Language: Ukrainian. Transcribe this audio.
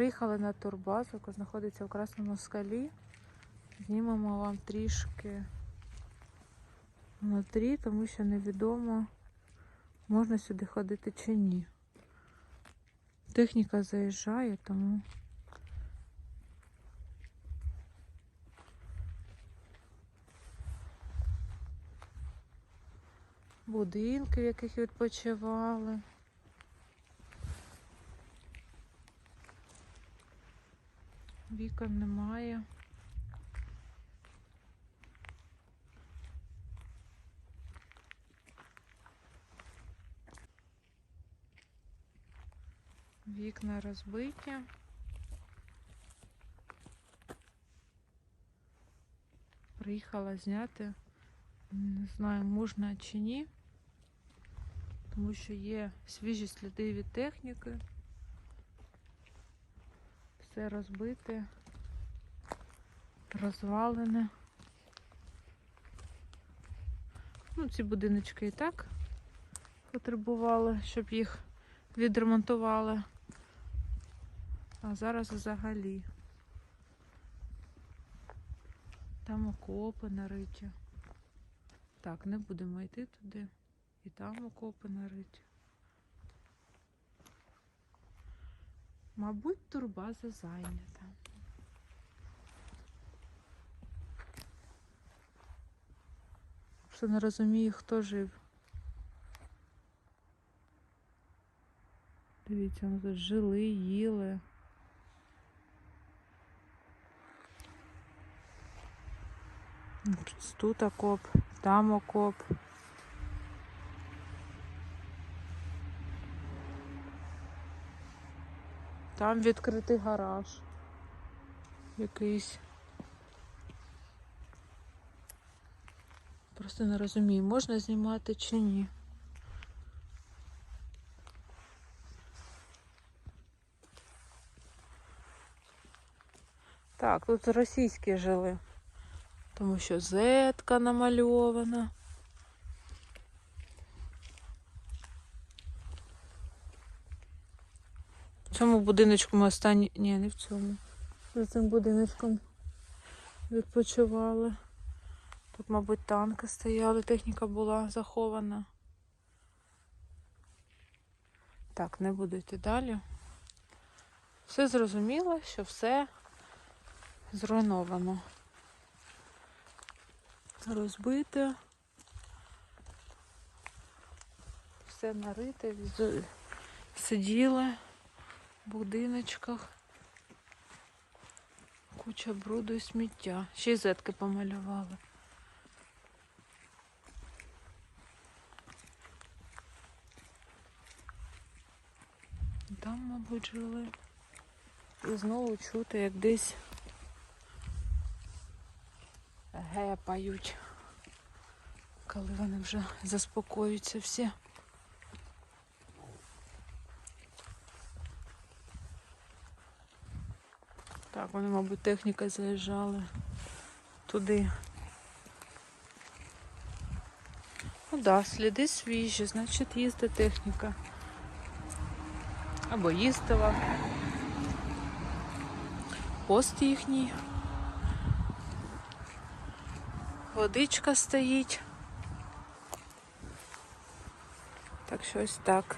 Приїхали на турбазу, яка знаходиться в Красному скалі. Знімемо вам трішки внутрі, тому що невідомо, можна сюди ходити чи ні. Техніка заїжджає, тому будинки, в яких відпочивали. Вікон немає. Вікна розбиті. Приїхала зняти. Не знаю, можна чи ні, тому що є свіжі сліди від техніки. Все розбите, розвалене. Ну, ці будиночки і так потребували, щоб їх відремонтували. А зараз взагалі. Там окопи нариті. Так, не будемо йти туди. І там окопи нариті. Мабуть, турбаза зайнята. Що не розумію, хто жив. Дивіться, вони тут жили, їли. Тут окоп, там окоп. Там відкритий гараж. Якийсь. Просто не розумію, можна знімати чи ні. Так, тут російські жили. Тому що зетка намальована. Цьому будиночку ми останні. Ні, не в цьому. За цим будиночком відпочивали. Тут, мабуть, танки стояли, техніка була захована. Так, не буду йти далі. Все зрозуміло, що все зруйновано. Розбите. Все нарите, сиділи будиночках. Куча бруду і сміття. Ще й зетки помалювали. Там, мабуть, жили. І знову чути, як десь гепають, коли вони вже заспокоюються всі. Так, вони, мабуть, техніка заїжджали туди. Ну так, да, сліди свіжі, значить їздить техніка. Або їздила. Пост їхній. Водичка стоїть. Так що ось так.